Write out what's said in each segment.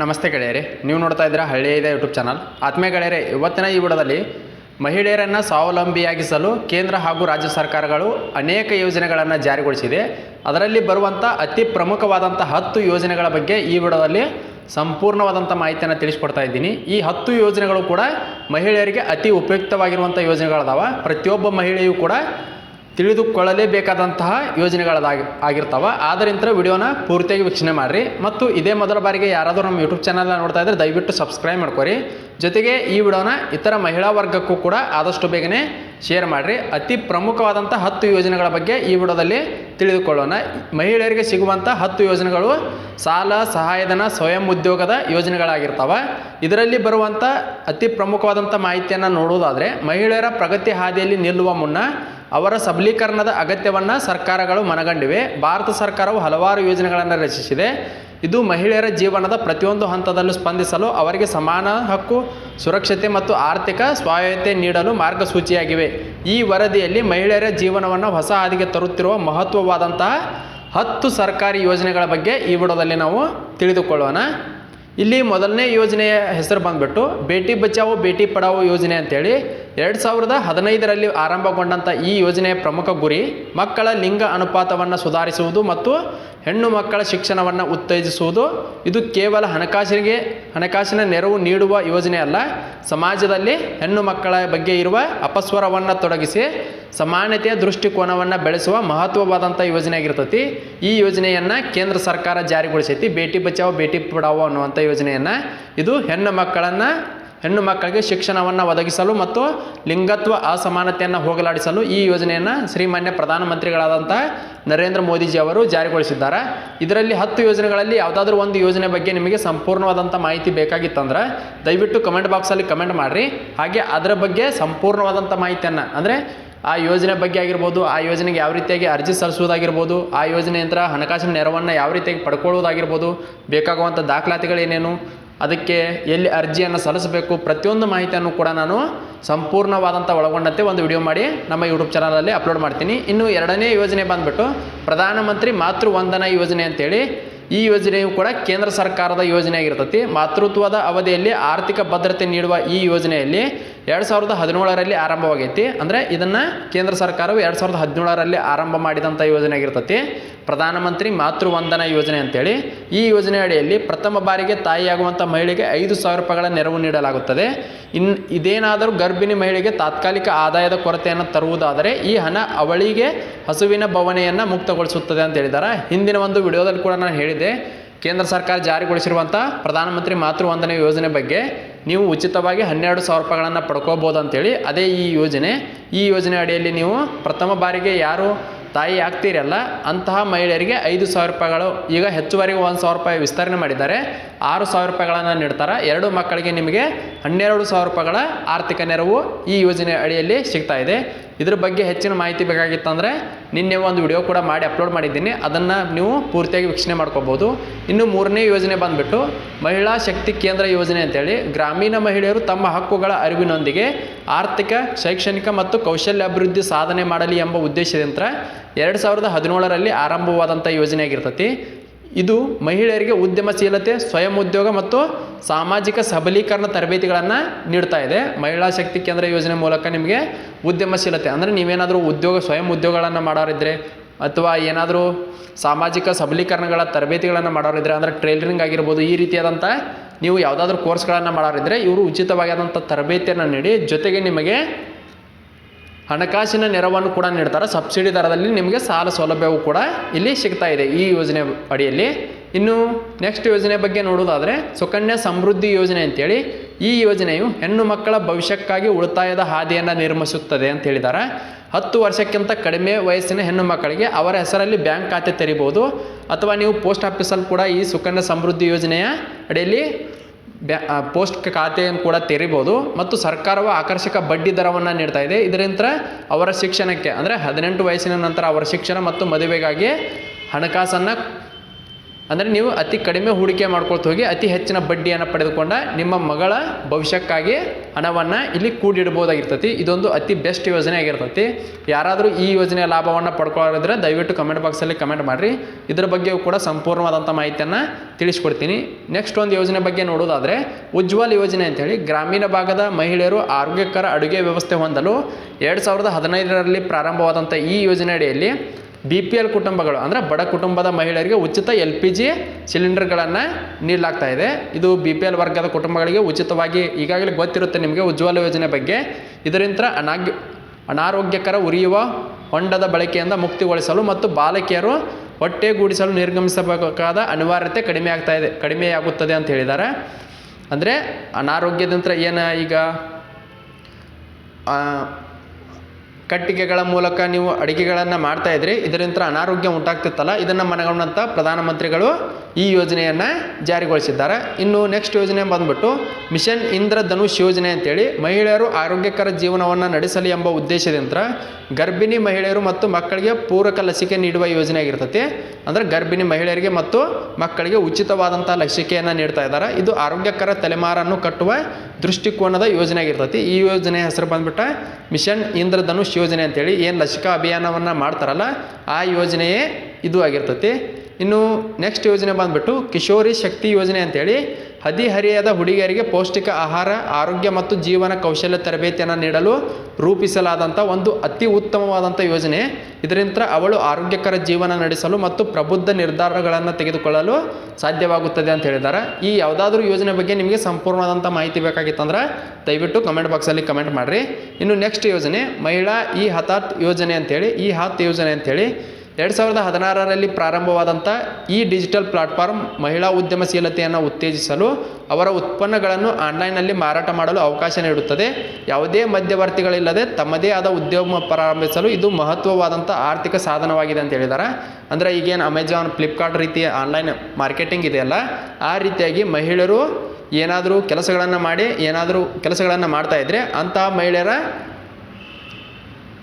ನಮಸ್ತೆ ಗೆಳೆಯರೆ, ನೀವು ನೋಡ್ತಾ ಇದ್ದೀರಾ ಹಳ್ಳಿಯ ಇದೆ ಯೂಟ್ಯೂಬ್ ಚಾನಲ್. ಆತ್ಮೀಯ ಗೆಳೆಯರೆ, ಇವತ್ತಿನ ಈ ಬುಡದಲ್ಲಿ ಮಹಿಳೆಯರನ್ನು ಸ್ವಾವಲಂಬಿಯಾಗಿಸಲು ಕೇಂದ್ರ ಹಾಗೂ ರಾಜ್ಯ ಸರ್ಕಾರಗಳು ಅನೇಕ ಯೋಜನೆಗಳನ್ನು ಜಾರಿಗೊಳಿಸಿದೆ. ಅದರಲ್ಲಿ ಬರುವಂಥ ಅತಿ ಪ್ರಮುಖವಾದಂಥ ಹತ್ತು ಯೋಜನೆಗಳ ಬಗ್ಗೆ ಈ ವಿಡದಲ್ಲಿ ಸಂಪೂರ್ಣವಾದಂಥ ಮಾಹಿತಿಯನ್ನು ತಿಳಿಸ್ಕೊಡ್ತಾ ಇದ್ದೀನಿ. ಈ ಹತ್ತು ಯೋಜನೆಗಳು ಕೂಡ ಮಹಿಳೆಯರಿಗೆ ಅತಿ ಉಪಯುಕ್ತವಾಗಿರುವಂಥ ಯೋಜನೆಗಳದಾವ. ಪ್ರತಿಯೊಬ್ಬ ಮಹಿಳೆಯೂ ಕೂಡ ತಿಳಿದುಕೊಳ್ಳಲೇಬೇಕಾದಂತಹ ಯೋಜನೆಗಳದಾಗಿ ಆಗಿರ್ತಾವೆ. ಆದ್ದರಿಂದ ವಿಡಿಯೋನ ಪೂರ್ತಿಯಾಗಿ ವೀಕ್ಷಣೆ ಮಾಡಿರಿ. ಮತ್ತು ಇದೇ ಮೊದಲ ಬಾರಿಗೆ ಯಾರಾದರೂ ನಮ್ಮ ಯೂಟ್ಯೂಬ್ ಚಾನಲ್ನ ನೋಡ್ತಾ ಇದ್ದರೆ ದಯವಿಟ್ಟು ಸಬ್ಸ್ಕ್ರೈಬ್ ಮಾಡ್ಕೊರಿ. ಜೊತೆಗೆ ಈ ವಿಡಿಯೋನ ಇತರ ಮಹಿಳಾ ವರ್ಗಕ್ಕೂ ಕೂಡ ಆದಷ್ಟು ಬೇಗನೆ ಶೇರ್ ಮಾಡಿರಿ. ಅತಿ ಪ್ರಮುಖವಾದಂಥ ಹತ್ತು ಯೋಜನೆಗಳ ಬಗ್ಗೆ ಈ ವಿಡಿಯೋದಲ್ಲಿ ತಿಳಿದುಕೊಳ್ಳೋಣ. ಮಹಿಳೆಯರಿಗೆ ಸಿಗುವಂಥ ಹತ್ತು ಯೋಜನೆಗಳು ಸಾಲ, ಸಹಾಯಧನ, ಸ್ವಯಂ ಉದ್ಯೋಗದ ಯೋಜನೆಗಳಾಗಿರ್ತಾವೆ. ಇದರಲ್ಲಿ ಬರುವಂಥ ಅತಿ ಪ್ರಮುಖವಾದಂಥ ಮಾಹಿತಿಯನ್ನು ನೋಡುವುದಾದರೆ ಮಹಿಳೆಯರ ಪ್ರಗತಿ ಹಾದಿಯಲ್ಲಿ ನಿಲ್ಲುವ ಮುನ್ನ ಅವರ ಸಬಲೀಕರಣದ ಅಗತ್ಯವನ್ನು ಸರ್ಕಾರಗಳು ಮನಗಂಡಿವೆ. ಭಾರತ ಸರ್ಕಾರವು ಹಲವಾರು ಯೋಜನೆಗಳನ್ನು ರಚಿಸಿದೆ. ಇದು ಮಹಿಳೆಯರ ಜೀವನದ ಪ್ರತಿಯೊಂದು ಹಂತದಲ್ಲೂ ಸ್ಪಂದಿಸಲು ಅವರಿಗೆ ಸಮಾನ ಹಕ್ಕು, ಸುರಕ್ಷತೆ ಮತ್ತು ಆರ್ಥಿಕ ಸ್ವಾಯತ್ತೆ ನೀಡಲು ಮಾರ್ಗಸೂಚಿಯಾಗಿವೆ. ಈ ವರದಿಯಲ್ಲಿ ಮಹಿಳೆಯರ ಜೀವನವನ್ನು ಹೊಸ ಹಾದಿಗೆ ತರುತ್ತಿರುವ ಮಹತ್ವವಾದಂತಹ ಹತ್ತು ಸರ್ಕಾರಿ ಯೋಜನೆಗಳ ಬಗ್ಗೆ ಈ ವಿಡಿಯೋದಲ್ಲಿ ನಾವು ತಿಳಿದುಕೊಳ್ಳೋಣ. ಇಲ್ಲಿ ಮೊದಲನೇ ಯೋಜನೆಯ ಹೆಸರು ಬಂದುಬಿಟ್ಟು, ಬೇಟಿ ಬಚಾವೋ, ಬೇಟಿ ಪಡಾವೋ ಯೋಜನೆ ಅಂತೇಳಿ. ಎರಡು ಸಾವಿರದ ಹದಿನೈದರಲ್ಲಿ ಆರಂಭಗೊಂಡಂಥ ಈ ಯೋಜನೆಯ ಪ್ರಮುಖ ಗುರಿ, ಮಕ್ಕಳ ಲಿಂಗ ಅನುಪಾತವನ್ನು ಸುಧಾರಿಸುವುದು ಮತ್ತು ಹೆಣ್ಣು ಮಕ್ಕಳ ಶಿಕ್ಷಣವನ್ನು ಉತ್ತೇಜಿಸುವುದು. ಇದು ಕೇವಲ ಹಣಕಾಸಿಗೆ, ಹಣಕಾಸಿನ ನೆರವು ನೀಡುವ ಯೋಜನೆ ಅಲ್ಲ. ಸಮಾಜದಲ್ಲಿ ಹೆಣ್ಣು ಮಕ್ಕಳ ಬಗ್ಗೆ ಇರುವ ಅಪಸ್ವರವನ್ನು ತೊಡಗಿಸಿ, ಸಮಾನತೆಯ ದೃಷ್ಟಿಕೋನವನ್ನು ಬೆಳೆಸುವ ಮಹತ್ವವಾದಂಥ ಯೋಜನೆ ಆಗಿರ್ತೈತಿ. ಈ ಯೋಜನೆಯನ್ನು ಕೇಂದ್ರ ಸರ್ಕಾರ ಜಾರಿಗೊಳಿಸೈತಿ. ಬೇಟಿ ಬಚಾವೋ, ಬೇಟಿ ಪಡಾವೋ ಅನ್ನುವಂಥ ಯೋಜನೆಯನ್ನು. ಇದು ಹೆಣ್ಣು ಮಕ್ಕಳನ್ನು ಹೆಣ್ಣು ಮಕ್ಕಳಿಗೆ ಶಿಕ್ಷಣವನ್ನು ಒದಗಿಸಲು ಮತ್ತು ಲಿಂಗತ್ವ ಅಸಮಾನತೆಯನ್ನು ಹೋಗಲಾಡಿಸಲು ಈ ಯೋಜನೆಯನ್ನು ಶ್ರೀಮಾನ್ಯ ಪ್ರಧಾನಮಂತ್ರಿಗಳಾದಂಥ ನರೇಂದ್ರ ಮೋದಿಜಿ ಅವರು ಜಾರಿಗೊಳಿಸಿದ್ದಾರೆ. ಇದರಲ್ಲಿ ಹತ್ತು ಯೋಜನೆಗಳಲ್ಲಿ ಯಾವುದಾದ್ರೂ ಒಂದು ಯೋಜನೆ ಬಗ್ಗೆ ನಿಮಗೆ ಸಂಪೂರ್ಣವಾದಂಥ ಮಾಹಿತಿ ಬೇಕಾಗಿತ್ತಂದ್ರೆ ದಯವಿಟ್ಟು ಕಮೆಂಟ್ ಬಾಕ್ಸಲ್ಲಿ ಕಮೆಂಟ್ ಮಾಡಿರಿ. ಹಾಗೆ ಅದರ ಬಗ್ಗೆ ಸಂಪೂರ್ಣವಾದಂಥ ಮಾಹಿತಿಯನ್ನು, ಅಂದರೆ ಆ ಯೋಜನೆ ಬಗ್ಗೆ ಆಗಿರ್ಬೋದು, ಆ ಯೋಜನೆಗೆ ಯಾವ ರೀತಿಯಾಗಿ ಅರ್ಜಿ ಸಲ್ಲಿಸುವುದಾಗಿರ್ಬೋದು, ಆ ಯೋಜನೆಯಂತ್ರ ಹಣಕಾಸಿನ ನೆರವನ್ನು ಯಾವ ರೀತಿಯಾಗಿ ಪಡ್ಕೊಳ್ಳೋದಾಗಿರ್ಬೋದು ಬೇಕಾಗುವಂಥ ದಾಖಲಾತಿಗಳೇನೇನು ಅದಕ್ಕೆ ಎಲ್ಲಿ ಅರ್ಜಿಯನ್ನು ಸಲ್ಲಿಸಬೇಕು ಪ್ರತಿಯೊಂದು ಮಾಹಿತಿಯನ್ನು ಕೂಡ ನಾನು ಸಂಪೂರ್ಣವಾದಂಥ ಒಳಗೊಂಡಂತೆ ಒಂದು ವಿಡಿಯೋ ಮಾಡಿ ನಮ್ಮ ಯೂಟ್ಯೂಬ್ ಚಾನಲಲ್ಲಿ ಅಪ್ಲೋಡ್ ಮಾಡ್ತೀನಿ. ಇನ್ನು ಎರಡನೇ ಯೋಜನೆ ಬಂದುಬಿಟ್ಟು ಪ್ರಧಾನಮಂತ್ರಿ ಮಾತೃ ವಂದನಾ ಯೋಜನೆ ಅಂತೇಳಿ, ಈ ಯೋಜನೆಯು ಕೂಡ ಕೇಂದ್ರ ಸರ್ಕಾರದ ಯೋಜನೆ ಆಗಿರ್ತೈತಿ ಮಾತೃತ್ವದ ಅವಧಿಯಲ್ಲಿ ಆರ್ಥಿಕ ಭದ್ರತೆ ನೀಡುವ ಈ ಯೋಜನೆಯಲ್ಲಿ ಎರಡು ಸಾವಿರದ ಹದಿನೇಳರಲ್ಲಿ ಆರಂಭವಾಗೈತಿ. ಅಂದರೆ ಇದನ್ನು ಕೇಂದ್ರ ಸರ್ಕಾರವು ಎರಡು ಸಾವಿರದ ಹದಿನೇಳರಲ್ಲಿ ಆರಂಭ ಮಾಡಿದಂಥ ಯೋಜನೆ ಆಗಿರ್ತತಿ. ಪ್ರಧಾನಮಂತ್ರಿ ಮಾತೃ ವಂದನಾ ಯೋಜನೆ ಅಂತೇಳಿ. ಈ ಯೋಜನೆ ಅಡಿಯಲ್ಲಿ ಪ್ರಥಮ ಬಾರಿಗೆ ತಾಯಿಯಾಗುವಂಥ ಮಹಿಳೆಗೆ ಐದು ಸಾವಿರ ರೂಪಾಯಿಗಳ ನೆರವು ನೀಡಲಾಗುತ್ತದೆ. ಇನ್ನು ಇದೇನಾದರೂ ಗರ್ಭಿಣಿ ಮಹಿಳೆಗೆ ತಾತ್ಕಾಲಿಕ ಆದಾಯದ ಕೊರತೆಯನ್ನು ತರುವುದಾದರೆ ಈ ಹಣ ಅವಳಿಗೆ ಹಸುವಿನ ಭವನೆಯನ್ನು ಮುಕ್ತಗೊಳಿಸುತ್ತದೆ ಅಂತ ಹೇಳಿದ್ದಾರೆ ಹಿಂದಿನ ಒಂದು ವಿಡಿಯೋದಲ್ಲಿ ಕೂಡ ನಾನು ಹೇಳಿದೆ ಕೇಂದ್ರ ಸರ್ಕಾರ ಜಾರಿಗೊಳಿಸಿರುವಂಥ ಪ್ರಧಾನಮಂತ್ರಿ ಮಾತೃ ವಂದನೆ ಯೋಜನೆ ಬಗ್ಗೆ ನೀವು ಉಚಿತವಾಗಿ ಹನ್ನೆರಡು ಸಾವಿರ ರೂಪಾಯಿಗಳನ್ನು ಪಡ್ಕೋಬೋದು ಅಂತೇಳಿ ಅದೇ ಈ ಯೋಜನೆ. ಈ ಯೋಜನೆ ಅಡಿಯಲ್ಲಿ ನೀವು ಪ್ರಥಮ ಬಾರಿಗೆ ಯಾರು ತಾಯಿ ಆಗ್ತೀರಲ್ಲ, ಅಂತಹ ಮಹಿಳೆಯರಿಗೆ ಐದು ಸಾವಿರ ರೂಪಾಯಿಗಳು, ಈಗ ಹೆಚ್ಚುವರಿ ಒಂದು ಸಾವಿರ ರೂಪಾಯಿ ವಿಸ್ತರಣೆ ಮಾಡಿದ್ದಾರೆ. ಆರು ಸಾವಿರ ರೂಪಾಯಿಗಳನ್ನು ನೀಡ್ತಾರೆ. ಎರಡು ಮಕ್ಕಳಿಗೆ ನಿಮಗೆ ಹನ್ನೆರಡು ಸಾವಿರ ರೂಪಾಯಿಗಳ ಆರ್ಥಿಕ ನೆರವು ಈ ಯೋಜನೆ ಅಡಿಯಲ್ಲಿ ಸಿಗ್ತಾ ಇದೆ. ಇದ್ರ ಬಗ್ಗೆ ಹೆಚ್ಚಿನ ಮಾಹಿತಿ ಬೇಕಾಗಿತ್ತಂದರೆ ನಿನ್ನೆ ಒಂದು ವಿಡಿಯೋ ಕೂಡ ಮಾಡಿ ಅಪ್ಲೋಡ್ ಮಾಡಿದ್ದೀನಿ. ಅದನ್ನು ನೀವು ಪೂರ್ತಿಯಾಗಿ ವೀಕ್ಷಣೆ ಮಾಡ್ಕೋಬೋದು. ಇನ್ನು ಮೂರನೇ ಯೋಜನೆ ಬಂದುಬಿಟ್ಟು ಮಹಿಳಾ ಶಕ್ತಿ ಕೇಂದ್ರ ಯೋಜನೆ ಅಂತೇಳಿ ಗ್ರಾಮೀಣ ಮಹಿಳೆಯರು ತಮ್ಮ ಹಕ್ಕುಗಳ ಅರಿವಿನೊಂದಿಗೆ ಆರ್ಥಿಕ, ಶೈಕ್ಷಣಿಕ ಮತ್ತು ಕೌಶಲ್ಯ ಅಭಿವೃದ್ಧಿ ಸಾಧನೆ ಮಾಡಲಿ ಎಂಬ ಉದ್ದೇಶದಿಂದ ಎರಡು ಸಾವಿರದ ಹದಿನೇಳರಲ್ಲಿ ಆರಂಭವಾದಂಥ ಯೋಜನೆಯಾಗಿರ್ತತಿ. ಇದು ಮಹಿಳೆಯರಿಗೆ ಉದ್ಯಮಶೀಲತೆ, ಸ್ವಯಂ ಉದ್ಯೋಗ ಮತ್ತು ಸಾಮಾಜಿಕ ಸಬಲೀಕರಣ ತರಬೇತಿಗಳನ್ನು ನೀಡ್ತಾ ಇದೆ. ಮಹಿಳಾ ಶಕ್ತಿ ಕೇಂದ್ರ ಯೋಜನೆ ಮೂಲಕ ನಿಮಗೆ ಉದ್ಯಮಶೀಲತೆ, ಅಂದರೆ ನೀವೇನಾದರೂ ಉದ್ಯೋಗ, ಸ್ವಯಂ ಉದ್ಯೋಗಗಳನ್ನು ಮಾಡೋರಿದ್ದರೆ ಅಥವಾ ಏನಾದರೂ ಸಾಮಾಜಿಕ ಸಬಲೀಕರಣಗಳ ತರಬೇತಿಗಳನ್ನು ಮಾಡೋರಿದ್ದರೆ ಅಂದರೆ ಟ್ರೈಲರಿಂಗ್ ಆಗಿರ್ಬೋದು, ಈ ರೀತಿಯಾದಂಥ ನೀವು ಯಾವುದಾದ್ರೂ ಕೋರ್ಸ್ಗಳನ್ನು ಮಾಡೋರಿದ್ದರೆ ಇವರು ಉಚಿತವಾಗಿ ಆದಂಥ ತರಬೇತಿಯನ್ನು ನೀಡಿ ಜೊತೆಗೆ ನಿಮಗೆ ಹಣಕಾಸಿನ ನೆರವನ್ನು ಕೂಡ ನೀಡ್ತಾರೆ. ಸಬ್ಸಿಡಿ ದರದಲ್ಲಿ ನಿಮಗೆ ಸಾಲ ಸೌಲಭ್ಯವು ಕೂಡ ಇಲ್ಲಿ ಸಿಗ್ತಾ ಇದೆ ಈ ಯೋಜನೆ ಅಡಿಯಲ್ಲಿ. ಇನ್ನು ನೆಕ್ಸ್ಟ್ ಯೋಜನೆ ಬಗ್ಗೆ ನೋಡೋದಾದರೆ ಸುಕನ್ಯಾ ಸಮೃದ್ಧಿ ಯೋಜನೆ ಅಂತೇಳಿ ಈ ಯೋಜನೆಯು ಹೆಣ್ಣು ಮಕ್ಕಳ ಭವಿಷ್ಯಕ್ಕಾಗಿ ಉಳಿತಾಯದ ಹಾದಿಯನ್ನು ನಿರ್ಮಿಸುತ್ತದೆ ಅಂತ ಹೇಳಿದ್ದಾರೆ. ಹತ್ತು ವರ್ಷಕ್ಕಿಂತ ಕಡಿಮೆ ವಯಸ್ಸಿನ ಹೆಣ್ಣು ಮಕ್ಕಳಿಗೆ ಅವರ ಹೆಸರಲ್ಲಿ ಬ್ಯಾಂಕ್ ಖಾತೆ ತೆರಿಬೋದು. ಅಥವಾ ನೀವು ಪೋಸ್ಟ್ ಆಫೀಸಲ್ಲಿ ಕೂಡ ಈ ಸುಕನ್ಯಾ ಸಮೃದ್ಧಿ ಯೋಜನೆಯ ಅಡಿಯಲ್ಲಿ ಬ್ಯಾ ಪೋಸ್ಟ್ ಖಾತೆಯನ್ನು ಕೂಡ ತೆರಿಬೋದು ಮತ್ತು ಸರ್ಕಾರವು ಆಕರ್ಷಕ ಬಡ್ಡಿ ದರವನ್ನು ನೀಡ್ತಾ ಇದೆ. ಇದರಿಂದ ಅವರ ಶಿಕ್ಷಣಕ್ಕೆ, ಅಂದರೆ ಹದಿನೆಂಟು ವಯಸ್ಸಿನ ನಂತರ ಅವರ ಶಿಕ್ಷಣ ಮತ್ತು ಮದುವೆಗಾಗಿ ಹಣಕಾಸನ್ನು ಅಂದರೆ ನೀವು ಅತಿ ಕಡಿಮೆ ಹೂಡಿಕೆ ಮಾಡ್ಕೊಳ್ತಾ ಹೋಗಿ ಅತಿ ಹೆಚ್ಚಿನ ಬಡ್ಡಿಯನ್ನು ಪಡೆದುಕೊಂಡ ನಿಮ್ಮ ಮಗಳ ಭವಿಷ್ಯಕ್ಕಾಗಿ ಹಣವನ್ನು ಇಲ್ಲಿ ಕೂಡಿಡ್ಬೋದಾಗಿರ್ತೈತಿ ಇದೊಂದು ಅತಿ ಬೆಸ್ಟ್ ಯೋಜನೆ ಆಗಿರ್ತತಿ. ಯಾರಾದರೂ ಈ ಯೋಜನೆಯ ಲಾಭವನ್ನು ಪಡ್ಕೊಳ್ಳೋದ್ರೆ ದಯವಿಟ್ಟು ಕಮೆಂಟ್ ಬಾಕ್ಸಲ್ಲಿ ಕಮೆಂಟ್ ಮಾಡಿರಿ. ಇದರ ಬಗ್ಗೆಯೂ ಕೂಡ ಸಂಪೂರ್ಣವಾದಂಥ ಮಾಹಿತಿಯನ್ನು ತಿಳಿಸ್ಕೊಡ್ತೀನಿ. ನೆಕ್ಸ್ಟ್ ಒಂದು ಯೋಜನೆ ಬಗ್ಗೆ ನೋಡೋದಾದರೆ ಉಜ್ವಲ್ ಯೋಜನೆ ಅಂತೇಳಿ ಗ್ರಾಮೀಣ ಭಾಗದ ಮಹಿಳೆಯರು ಆರೋಗ್ಯಕರ ಅಡುಗೆ ವ್ಯವಸ್ಥೆ ಹೊಂದಲು ಎರಡು ಸಾವಿರದ ಹದಿನೈದರಲ್ಲಿ ಪ್ರಾರಂಭವಾದಂಥ ಈ ಯೋಜನೆ ಅಡಿಯಲ್ಲಿ ಬಿ ಪಿ ಎಲ್ ಕುಟುಂಬಗಳು, ಅಂದರೆ ಬಡ ಕುಟುಂಬದ ಮಹಿಳೆಯರಿಗೆ ಉಚಿತ ಎಲ್ ಪಿ ಜಿ ಸಿಲಿಂಡರ್ಗಳನ್ನು ನೀಡಲಾಗ್ತಾ ಇದೆ. ಇದು ಬಿ ಪಿ ಎಲ್ ವರ್ಗದ ಕುಟುಂಬಗಳಿಗೆ ಉಚಿತವಾಗಿ ಈಗಾಗಲೇ ಗೊತ್ತಿರುತ್ತೆ ನಿಮಗೆ ಉಜ್ವಲ ಯೋಜನೆ ಬಗ್ಗೆ. ಇದರಿಂದ ಅನಾಗ್ಯ ಅನಾರೋಗ್ಯಕರ ಉರಿಯುವ ಹೊಂಡದ ಬಳಕೆಯಿಂದ ಮುಕ್ತಿಗೊಳಿಸಲು ಮತ್ತು ಬಾಲಕಿಯರು ಹೊಟ್ಟೆಗೂಡಿಸಲು ನಿರ್ಗಮಿಸಬೇಕಾದ ಅನಿವಾರ್ಯತೆ ಕಡಿಮೆ ಆಗ್ತಾ ಇದೆ ಕಡಿಮೆಯಾಗುತ್ತದೆ ಅಂತ ಹೇಳಿದ್ದಾರೆ. ಅಂದರೆ ಅನಾರೋಗ್ಯದಂತ್ರ ಏನು ಈಗ? ಕಟ್ಟಿಗೆಗಳ ಮೂಲಕ ನೀವು ಅಡಿಗೆಗಳನ್ನು ಮಾಡ್ತಾ ಇದ್ರಿ ಇದರಿಂದ ಅನಾರೋಗ್ಯ ಉಂಟಾಗ್ತಿತ್ತಲ್ಲ ಇದನ್ನು ಮನಗೊಂಡಂಥ ಪ್ರಧಾನಮಂತ್ರಿಗಳು ಈ ಯೋಜನೆಯನ್ನು ಜಾರಿಗೊಳಿಸಿದ್ದಾರೆ. ಇನ್ನು ನೆಕ್ಸ್ಟ್ ಯೋಜನೆ ಬಂದ್ಬಿಟ್ಟು ಮಿಷನ್ ಇಂದ್ರಧನುಷ್ ಯೋಜನೆ ಅಂತೇಳಿ ಮಹಿಳೆಯರು ಆರೋಗ್ಯಕರ ಜೀವನವನ್ನು ನಡೆಸಲಿ ಎಂಬ ಉದ್ದೇಶದಿಂದ ಗರ್ಭಿಣಿ ಮಹಿಳೆಯರು ಮತ್ತು ಮಕ್ಕಳಿಗೆ ಪೂರಕ ಲಸಿಕೆ ನೀಡುವ ಯೋಜನೆ ಆಗಿರ್ತೈತಿ. ಅಂದರೆ ಗರ್ಭಿಣಿ ಮಹಿಳೆಯರಿಗೆ ಮತ್ತು ಮಕ್ಕಳಿಗೆ ಉಚಿತವಾದಂಥ ಲಸಿಕೆಯನ್ನು ನೀಡ್ತಾ ಇದ್ದಾರೆ. ಇದು ಆರೋಗ್ಯಕರ ತಲೆಮಾರನ್ನು ಕಟ್ಟುವ ದೃಷ್ಟಿಕೋನದ ಯೋಜನೆ ಆಗಿರ್ತೈತಿ. ಈ ಯೋಜನೆ ಹೆಸರು ಬಂದ್ಬಿಟ್ಟು ಮಿಷನ್ ಇಂದ್ರಧನುಷ್ ಯೋಜನೆ ಅಂತೇಳಿ. ಏನು ಲಸಿಕಾ ಅಭಿಯಾನವನ್ನು ಮಾಡ್ತಾರಲ್ಲ, ಆ ಯೋಜನೆಯೇ ಇದು ಆಗಿರ್ತೈತಿ. ಇನ್ನು ನೆಕ್ಸ್ಟ್ ಯೋಜನೆ ಬಂದ್ಬಿಟ್ಟು ಕಿಶೋರಿ ಶಕ್ತಿ ಯೋಜನೆ ಅಂತೇಳಿ. ಹದಿಹರಿಯದ ಹುಡುಗಿಯರಿಗೆ ಪೌಷ್ಟಿಕ ಆಹಾರ, ಆರೋಗ್ಯ ಮತ್ತು ಜೀವನ ಕೌಶಲ್ಯ ತರಬೇತಿಯನ್ನು ನೀಡಲು ರೂಪಿಸಲಾದಂಥ ಒಂದು ಅತಿ ಉತ್ತಮವಾದಂಥ ಯೋಜನೆ. ಇದರಿಂದ ಅವಳು ಆರೋಗ್ಯಕರ ಜೀವನ ನಡೆಸಲು ಮತ್ತು ಪ್ರಬುದ್ಧ ನಿರ್ಧಾರಗಳನ್ನು ತೆಗೆದುಕೊಳ್ಳಲು ಸಾಧ್ಯವಾಗುತ್ತದೆ ಅಂತ ಹೇಳಿದ್ದಾರೆ. ಈ ಯಾವುದಾದ್ರೂ ಯೋಜನೆ ಬಗ್ಗೆ ನಿಮಗೆ ಸಂಪೂರ್ಣವಾದಂಥ ಮಾಹಿತಿ ಬೇಕಾಗಿತ್ತಂದ್ರೆ ದಯವಿಟ್ಟು ಕಮೆಂಟ್ ಬಾಕ್ಸಲ್ಲಿ ಕಮೆಂಟ್ ಮಾಡಿರಿ. ಇನ್ನು ನೆಕ್ಸ್ಟ್ ಯೋಜನೆ ಮಹಿಳಾ ಈ ಹತಾತ್ ಯೋಜನೆ ಅಂತೇಳಿ, ಈ ಹಾತ್ ಯೋಜನೆ ಅಂತೇಳಿ. ಎರಡು ಸಾವಿರದ ಹದಿನಾರರಲ್ಲಿ ಪ್ರಾರಂಭವಾದಂಥ ಈ ಡಿಜಿಟಲ್ ಪ್ಲಾಟ್ಫಾರ್ಮ್ ಮಹಿಳಾ ಉದ್ಯಮಶೀಲತೆಯನ್ನು ಉತ್ತೇಜಿಸಲು ಅವರ ಉತ್ಪನ್ನಗಳನ್ನು ಆನ್ಲೈನ್ನಲ್ಲಿ ಮಾರಾಟ ಮಾಡಲು ಅವಕಾಶ ನೀಡುತ್ತದೆ. ಯಾವುದೇ ಮಧ್ಯವರ್ತಿಗಳಿಲ್ಲದೆ ತಮ್ಮದೇ ಆದ ಉದ್ಯಮ ಪ್ರಾರಂಭಿಸಲು ಇದು ಮಹತ್ವವಾದಂಥ ಆರ್ಥಿಕ ಸಾಧನವಾಗಿದೆ ಅಂತ ಹೇಳಿದ್ದಾರೆ ಅಂದರೆ ಈಗೇನು ಅಮೆಜಾನ್ ಫ್ಲಿಪ್ಕಾರ್ಟ್ ರೀತಿಯ ಆನ್ಲೈನ್ ಮಾರ್ಕೆಟಿಂಗ್ ಇದೆಯಲ್ಲ, ಆ ರೀತಿಯಾಗಿ ಮಹಿಳೆಯರು ಏನಾದರೂ ಕೆಲಸಗಳನ್ನು ಮಾಡಿ, ಏನಾದರೂ ಕೆಲಸಗಳನ್ನು ಮಾಡ್ತಾಯಿದ್ರೆ ಅಂತಹ ಮಹಿಳೆಯರ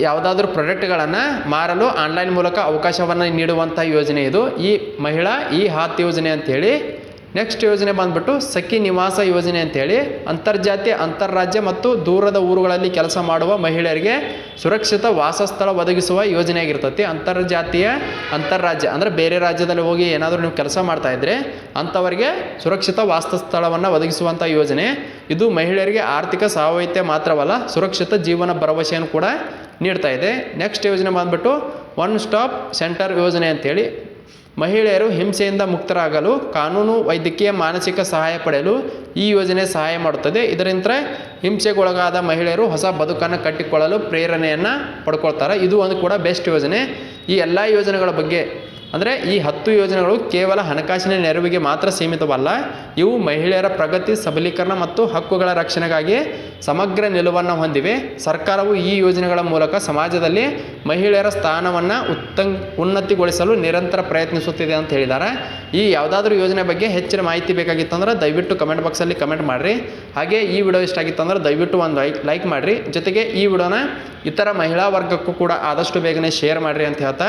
ಯಾವುದಾದ್ರೂ ಪ್ರಾಡಕ್ಟ್ಗಳನ್ನು ಮಾರಲು ಆನ್ಲೈನ್ ಮೂಲಕ ಅವಕಾಶವನ್ನು ನೀಡುವಂಥ ಯೋಜನೆ ಇದು. ಈ ಮಹಿಳಾ ಈ ಹಾತ್ ಯೋಜನೆ ಅಂಥೇಳಿ ನೆಕ್ಸ್ಟ್ ಯೋಜನೆ ಬಂದ್ಬಿಟ್ಟು ಸಖಿ ನಿವಾಸ ಯೋಜನೆ ಅಂತೇಳಿ ಅಂತರ್ಜಾತಿ ಅಂತಾರಾಜ್ಯ ಮತ್ತು ದೂರದ ಊರುಗಳಲ್ಲಿ ಕೆಲಸ ಮಾಡುವ ಮಹಿಳೆಯರಿಗೆ ಸುರಕ್ಷಿತ ವಾಸಸ್ಥಳ ಒದಗಿಸುವ ಯೋಜನೆ ಆಗಿರ್ತೈತಿ. ಅಂತರ್ಜಾತೀಯ ಅಂತಾರಾಜ್ಯ ಅಂದರೆ ಬೇರೆ ರಾಜ್ಯದಲ್ಲಿ ಹೋಗಿ ಏನಾದರೂ ನೀವು ಕೆಲಸ ಮಾಡ್ತಾ ಇದ್ದರೆ ಅಂಥವರಿಗೆ ಸುರಕ್ಷಿತ ವಾಸಸ್ಥಳವನ್ನು ಒದಗಿಸುವಂಥ ಯೋಜನೆ. ಇದು ಮಹಿಳೆಯರಿಗೆ ಆರ್ಥಿಕ ಸ್ವಾವಲಂಬತೆ ಮಾತ್ರವಲ್ಲ, ಸುರಕ್ಷಿತ ಜೀವನ ಭರವಸೆಯನ್ನು ಕೂಡ ನೀಡ್ತಾ ಇದೆ. ನೆಕ್ಸ್ಟ್ ಯೋಜನೆ ಬಂದ್ಬಿಟ್ಟು ಒನ್ ಸ್ಟಾಪ್ ಸೆಂಟರ್ ಯೋಜನೆ ಅಂತೇಳಿ ಮಹಿಳೆಯರು ಹಿಂಸೆಯಿಂದ ಮುಕ್ತರಾಗಲು ಕಾನೂನು, ವೈದ್ಯಕೀಯ, ಮಾನಸಿಕ ಸಹಾಯ ಪಡೆಯಲು ಈ ಯೋಜನೆ ಸಹಾಯ ಮಾಡುತ್ತದೆ. ಇದರಿಂದ ಹಿಂಸೆಗೊಳಗಾದ ಮಹಿಳೆಯರು ಹೊಸ ಬದುಕನ್ನು ಕಟ್ಟಿಕೊಳ್ಳಲು ಪ್ರೇರಣೆಯನ್ನು ಪಡ್ಕೊಳ್ತಾರೆ. ಇದು ಒಂದು ಕೂಡ ಬೆಸ್ಟ್ ಯೋಜನೆ. ಈ ಎಲ್ಲ ಯೋಜನೆಗಳ ಬಗ್ಗೆ ಅಂದರೆ ಈ ಹತ್ತು ಯೋಜನೆಗಳು ಕೇವಲ ಹಣಕಾಸಿನ ನೆರವಿಗೆ ಮಾತ್ರ ಸೀಮಿತವಲ್ಲ, ಇವು ಮಹಿಳೆಯರ ಪ್ರಗತಿ, ಸಬಲೀಕರಣ ಮತ್ತು ಹಕ್ಕುಗಳ ರಕ್ಷಣೆಗಾಗಿ ಸಮಗ್ರ ನಿಲುವನ್ನು ಹೊಂದಿವೆ. ಸರ್ಕಾರವು ಈ ಯೋಜನೆಗಳ ಮೂಲಕ ಸಮಾಜದಲ್ಲಿ ಮಹಿಳೆಯರ ಸ್ಥಾನವನ್ನು ಉತ್ತಂ, ಉನ್ನತಿಗೊಳಿಸಲು ನಿರಂತರ ಪ್ರಯತ್ನಿಸುತ್ತಿದೆ ಅಂತ ಹೇಳಿದ್ದಾರೆ. ಈ ಯಾವುದಾದ್ರೂ ಯೋಜನೆ ಬಗ್ಗೆ ಹೆಚ್ಚಿನ ಮಾಹಿತಿ ಬೇಕಾಗಿತ್ತಂದ್ರೆ ದಯವಿಟ್ಟು ಕಮೆಂಟ್ ಬಾಕ್ಸಲ್ಲಿ ಕಮೆಂಟ್ ಮಾಡಿರಿ. ಹಾಗೆ ಈ ವಿಡಿಯೋ ಇಷ್ಟ ಆಗಿತ್ತಂದ್ರೆ ದಯವಿಟ್ಟು ಒಂದು ಲೈಕ್ ಲೈಕ್ ಮಾಡಿರಿ. ಜೊತೆಗೆ ಈ ವಿಡಿಯೋನ ಇತರ ಮಹಿಳಾ ವರ್ಗಕ್ಕೂ ಕೂಡ ಆದಷ್ಟು ಬೇಗನೆ ಶೇರ್ ಮಾಡಿರಿ ಅಂತ ಹೇಳ್ತಾ